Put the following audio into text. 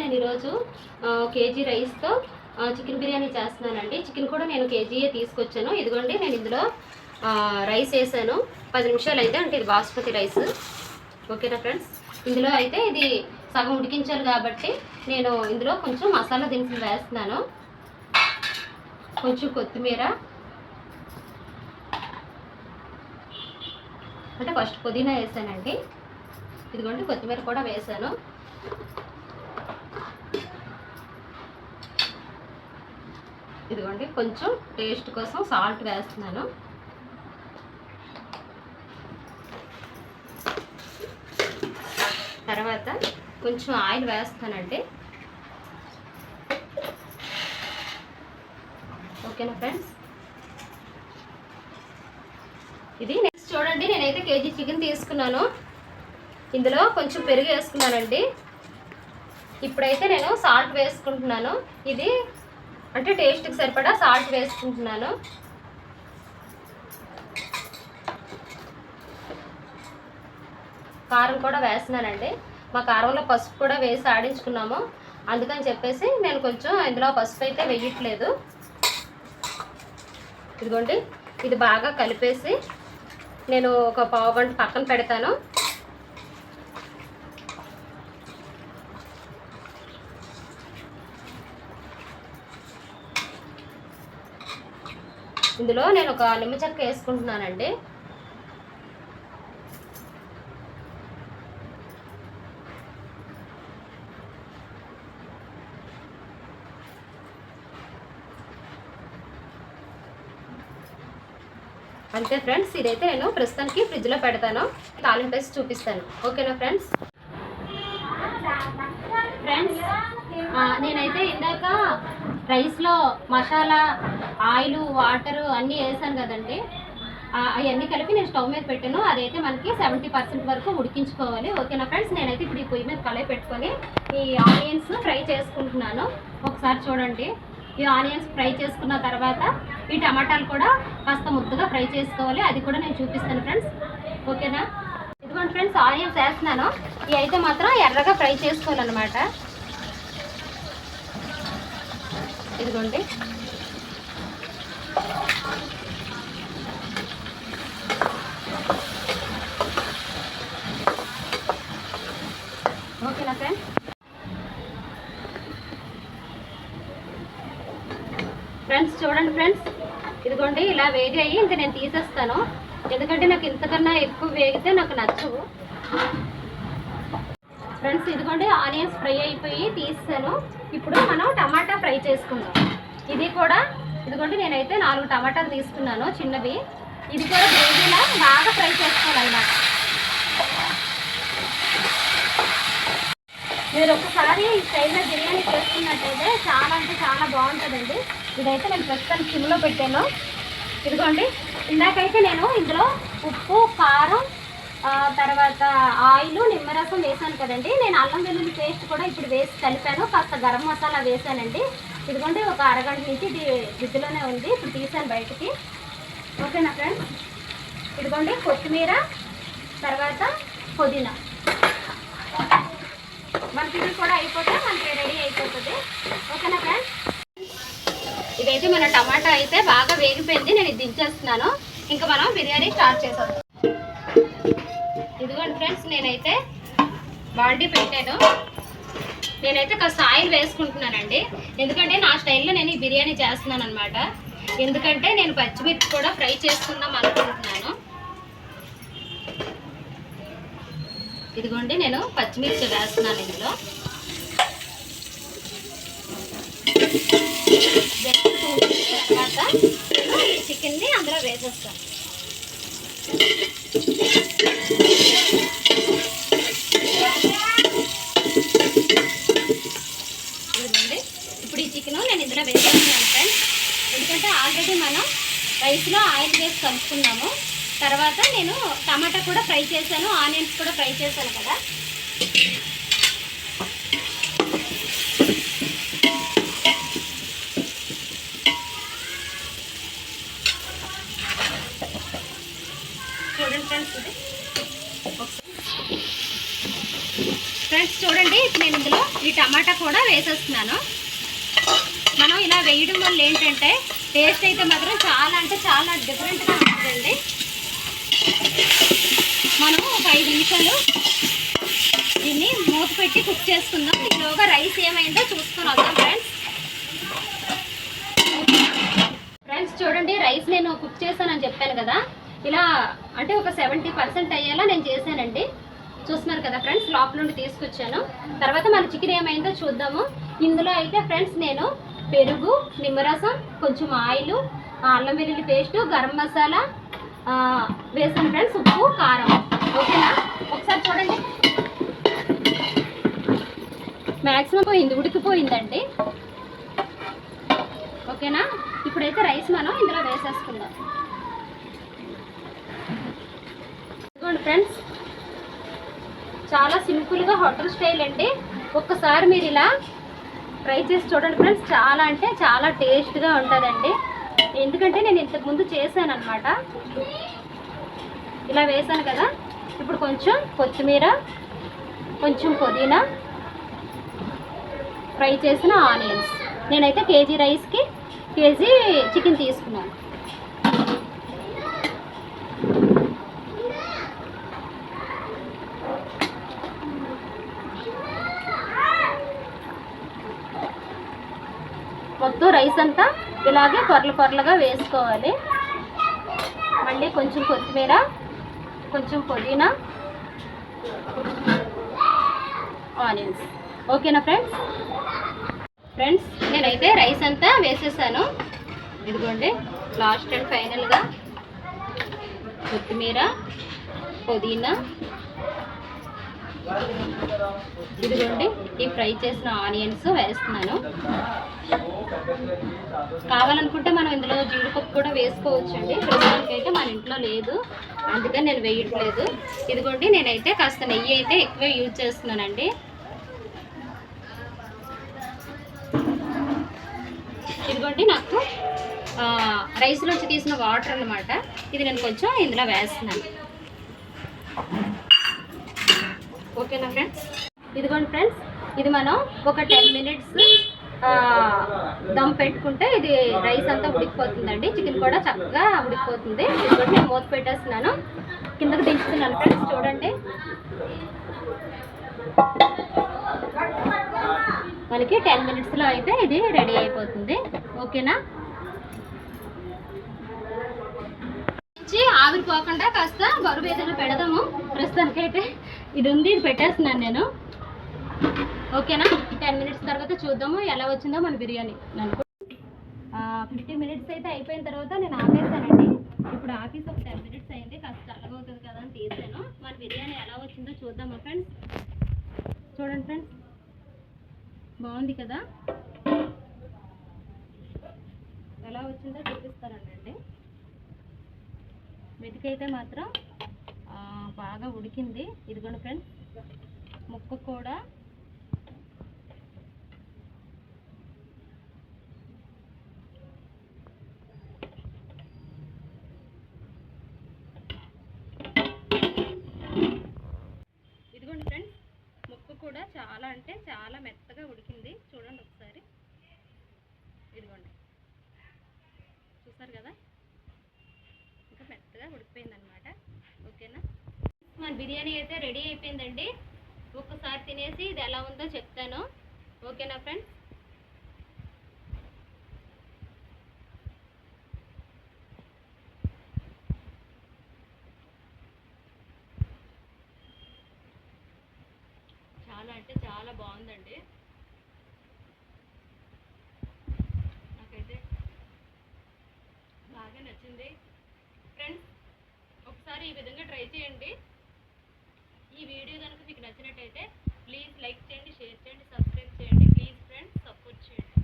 నేను ఈరోజు కేజీ రైస్తో చికెన్ బిర్యానీ చేస్తున్నానండి. చికెన్ కూడా నేను కేజీయే తీసుకొచ్చాను. ఇదిగోండి నేను ఇందులో రైస్ వేసాను. పది నిమిషాలు అయితే అంటే ఇది బాస్మతి రైస్. ఓకేనా ఫ్రెండ్స్? ఇందులో అయితే ఇది సగం ఉడికించాలి కాబట్టి నేను ఇందులో కొంచెం మసాలా దినుసులు వేస్తున్నాను. కొంచెం కొత్తిమీర. అంటే ఫస్ట్ పుదీనా వేసానండి. ఇదిగోండి కొత్తిమీర కూడా వేసాను. ఇదిగోండి కొంచెం టేస్ట్ కోసం సాల్ట్ వేస్తున్నాను. తర్వాత కొంచెం ఆయిల్ వేస్తానండి ఓకేనా ఫ్రెండ్స్? ఇది నెక్స్ట్ చూడండి నేనైతే కేజీ చికెన్ తీసుకున్నాను. ఇందులో కొంచెం పెరుగు వేసుకున్నానండి. ఇప్పుడైతే నేను సాల్ట్ వేసుకుంటున్నాను. ఇది అంటే టేస్ట్కి సరిపడా సాల్ట్ వేసుకుంటున్నాను. కారం కూడా వేస్తున్నానండి. మా కారంలో పసుపు కూడా వేసి ఆడించుకున్నాము. అందుకని చెప్పేసి నేను కొంచెం ఇందులో పసుపు అయితే వేయట్లేదు. ఇదిగోండి ఇది బాగా కలిపేసి నేను ఒక పావు గంట పక్కన పెడతాను. ఇందులో నేను ఒక నిమ్మ చెక్క వేసుకుంటున్నానండి. అంతే ఫ్రెండ్స్ ఇదైతే నేను ప్రస్తుతానికి ఫ్రిడ్జ్లో పెడతాను. తాలింపు వేసి చూపిస్తాను. ఓకేనా ఫ్రెండ్స్? ఫ్రెండ్స్ నేనైతే ఇందాక రైస్లో మసాలా ఆయిల్ వాటర్ అన్నీ వేసాను కదండి. అవన్నీ కలిపి నేను స్టవ్ మీద పెట్టాను. అదైతే మనకి సెవెంటీ పర్సెంట్ వరకు ఉడికించుకోవాలి. ఓకేనా ఫ్రెండ్స్? నేనైతే ఇప్పుడు ఈ పొయ్యి మీద కలయి పెట్టుకొని ఈ ఆనియన్స్ ఫ్రై చేసుకుంటున్నాను. ఒకసారి చూడండి. ఈ ఆనియన్స్ ఫ్రై చేసుకున్న తర్వాత ఈ టమాటాలు కూడా కాస్త ముద్దగా ఫ్రై చేసుకోవాలి. అది కూడా నేను చూపిస్తాను ఫ్రెండ్స్. ఓకేనా? ఇదిగోండి ఫ్రెండ్స్ ఆనియన్స్ వేస్తున్నాను. ఇవి అయితే మాత్రం ఎర్రగా ఫ్రై చేసుకోవాలన్నమాట. ఇదిగోండి. ఓకేనా ఫ్రెండ్స్ ఫ్రెండ్స్ చూడండి ఫ్రెండ్స్. ఇదిగోండి ఇలా వేగాయి ఇంకా నేను తీసేస్తాను. ఎందుకంటే నాకు ఇంతకన్నా ఎక్కువ వేగితే నాకు నచ్చవు. ఫ్రెండ్స్ ఇదిగోండి ఆనియన్స్ ఫ్రై అయిపోయి తీసాను ఇప్పుడు మనం టమాటా ఫ్రై చేసుకుందాం. ఇది కూడా ఇదిగోండి నేనైతే నాలుగు టమాటాలు తీసుకున్నాను చిన్నవి. ఇది కూడా గ్రేవీలా బాగా ఫ్రై చేసుకోవాలన్నమాట. మీరు ఒకసారి ఈ స్టైల్లో బిర్యానీ చేసుకున్నట్టయితే చాలా అంటే చాలా బాగుంటుందండి. ఇదైతే నేను ప్రస్తుతానికి సిమ్లో పెట్టాను. ఇదిగోండి ఇందాకైతే నేను ఇందులో ఉప్పు కారం తర్వాత ఆయిల్ నిమ్మరసం వేసాను కదండి. నేను అల్లం వెల్లుల్లి పేస్ట్ కూడా ఇప్పుడు వేసి కలిపాను. కాస్త గరం మసాలా వేసానండి. ఇదిగోండి ఒక అరగంట నుంచి ఇది ఫ్రిడ్జ్లోనే ఉంది. ఇప్పుడు తీసాను బయటికి. ఓకేనా ఫ్రెండ్స్? ఇదిగోండి కొత్తిమీర తర్వాత పుదీనా. మనకి ఇది కూడా అయిపోతే మనకి రెడీ అయిపోతుంది. ఓకేనా ఫ్రెండ్స్ ఇదైతే మన టమాటా అయితే బాగా వేగిపోయింది నేను ఇది దించేస్తున్నాను. ఇంకా మనం బిర్యానీ స్టార్ట్ చేసాం ఇదిగోండి ఫ్రెండ్స్ నేనైతే బాండీ పెట్టాను. నేనైతే కాస్త ఆయిల్ వేసుకుంటున్నానండి. ఎందుకంటే నా స్టైల్లో నేను ఈ బిర్యానీ చేస్తున్నాను అనమాట ఎందుకంటే నేను పచ్చిమిర్చి కూడా ఫ్రై చేసుకుందాం అనుకుంటున్నాను. ఇదిగోండి నేను పచ్చిమిర్చి వేస్తున్నాను ఇందులో. తర్వాత చికెన్ని అందులో వేసేస్తాను. ఇదిగోండి ఇప్పుడు ఈ చికెన్ నేను ఇందులో వేసేస్తున్నాను ఫ్రెండ్స్ ఎందుకంటే ఆల్రెడీ మనం రైస్లో ఆయిల్ వేసి కలుపుకున్నాము. తర్వాత నేను టమాటా కూడా ఫ్రై చేశాను ఆనియన్స్ కూడా ఫ్రై చేశాను కదా. చూడండి ఫ్రెండ్స్ ఇది. ఫ్రెండ్స్ చూడండి నేను ఇందులో ఈ టమాటా కూడా వేసేస్తున్నాను. మనం ఇలా వేయడం వల్ల ఏంటంటే టేస్ట్ అయితే మాత్రం చాలా అంటే చాలా డిఫరెంట్గా ఉంటుందండి. మనం ఒక ఐదు నిమిషాలు దీన్ని మూత పెట్టి కుక్ చేసుకుందాం. ఈలోగా రైస్ ఏమైందో చూసుకొని వద్దాం ఫ్రెండ్స్ ఫ్రెండ్స్ చూడండి రైస్ నేను కుక్ చేశానని చెప్పాను కదా. ఇలా అంటే ఒక సెవెంటీ పర్సెంట్ అయ్యేలా నేను చేశానండి. చూస్తున్నారు కదా ఫ్రెండ్స్ లోపల నుండి తీసుకొచ్చాను. తర్వాత మన చికెన్ ఏమైందో చూద్దాము. ఇందులో అయితే ఫ్రెండ్స్ నేను పెరుగు నిమ్మరసం కొంచెం ఆయిల్ అల్లం వెల్లుల్లి పేస్టు గరం మసాలా వేసాను ఫ్రెండ్స్ ఉప్పు కారం. ఓకేనా? ఒకసారి చూడండి. మ్యాక్సిమం పోయింది ఉడికిపోయిందండి. ఓకేనా? ఇప్పుడైతే రైస్ మనం ఇందులో వేసేసుకుందాం. ఇదిగోండి ఫ్రెండ్స్. చాలా సింపుల్గా హోటల్ స్టైల్ అండి. ఒక్కసారి మీరు ఇలా ట్రై చేసి చూడండి ఫ్రెండ్స్. చాలా అంటే చాలా టేస్ట్గా ఉంటుందండి. ఎందుకంటే నేను ఇంతకుముందు చేశాను అనమాట ఇలా వేసాను కదా. ఇప్పుడు కొంచెం కొత్తిమీర కొంచెం పుదీనా ఫ్రై చేసిన ఆనియన్స్. నేనైతే కేజీ రైస్కి కేజీ చికెన్ తీసుకున్నాను. మొత్తం రైస్ అంతా ఇలాగే పొరలు పొరలుగా వేసుకోవాలి. మళ్ళీ కొంచెం కొత్తిమీర కొంచెం పుదీనా ఆనియన్స్. ఓకేనా ఫ్రెండ్స్? ఫ్రెండ్స్ నేనైతే రైస్ అంతా వేసేసాను. ఇదిగోండి లాస్ట్ అండ్ ఫైనల్గా కొత్తిమీర పుదీనా ఇదిగోండి ఈ ఫ్రై చేసిన ఆనియన్స్ వేస్తున్నాను. కావాలనుకుంటే మనం ఇందులో జీడిపప్పు కూడా వేసుకోవచ్చండి. ప్రస్తుతానికి అయితే మన ఇంట్లో లేదు. అందుకని నేను వేయట్లేదు. ఇదిగోండి నేనైతే కాస్త నెయ్యి అయితే ఎక్కువ యూజ్ చేస్తున్నానండి. ఇదిగోండి నాకు రైస్లోంచి తీసిన వాటర్ అన్నమాట. ఇది నేను కొంచెం ఇందులో వేస్తున్నాను. ఓకేనా ఫ్రెండ్స్? ఇదిగోండి ఫ్రెండ్స్ ఇది మనం ఒక టెన్ మినిట్స్ దమ్ పెట్టుకుంటే ఇది రైస్ అంతా ఉడికిపోతుందండి. చికెన్ కూడా చక్కగా ఉడికిపోతుంది. ఇదిగోండి నేను మూత పెట్టేస్తున్నాను. కిందకు దించుతున్నాను ఫ్రెండ్స్ చూడండి. మనకి టెన్ మినిట్స్లో అయితే ఇది రెడీ అయిపోతుంది. ఓకేనా? ఆవిరిపోకుండా కాస్త బరువు ఏదైనా పెడదాము. ప్రస్తుతానికైతే ఇది ఉంది ఇది పెట్టేస్తున్నాను నేను. ఓకేనా? టెన్ మినిట్స్ తర్వాత చూద్దాము ఎలా వచ్చిందో మన బిర్యానీ. అనుకో ఫిఫ్టీ మినిట్స్ అయితే అయిపోయిన తర్వాత నేను ఆపేసానండి ఇప్పుడు ఆఫీస్ ఒక టెన్ మినిట్స్ అయింది కాస్త చల్లగా అవుతుంది కదా అని తీసాను. మన బిర్యానీ ఎలా వచ్చిందో చూద్దామా ఫ్రెండ్స్? చూడండి ఫ్రెండ్స్. బాగుంది కదా? ఎలా వచ్చిందో చూపిస్తానండి. మెతికైతే మాత్రం బాగా ఉడికింది. ఇదిగోండి ఫ్రెండ్స్ ముక్క కూడా ఇదిగోండి ఫ్రెండ్స్ ముక్క కూడా చాలా అంటే చాలా మెత్తగా ఉడికింది. చూడండి ఒకసారి. ఇదిగోండి. చూసారు కదా? ఇంకా మెత్తగా ఉడికిపోయింది అనమాట మన బిర్యానీ అయితే రెడీ అయిపోయిందండి. ఒక్కసారి తినేసి ఇది ఎలా ఉందో చెప్తాను. ఓకేనా ఫ్రెండ్స్? చాలా అంటే చాలా బాగుందండి. నాకైతే బాగా నచ్చింది. ఫ్రెండ్స్ ఒకసారి ఈ విధంగా ట్రై చేయండి. ఈ వీడియో కనుక మీకు నచ్చినట్టయితే ప్లీజ్ లైక్ చేయండి షేర్ చేయండి సబ్స్క్రైబ్ చేయండి. ప్లీజ్ ఫ్రెండ్స్ సపోర్ట్ చేయండి.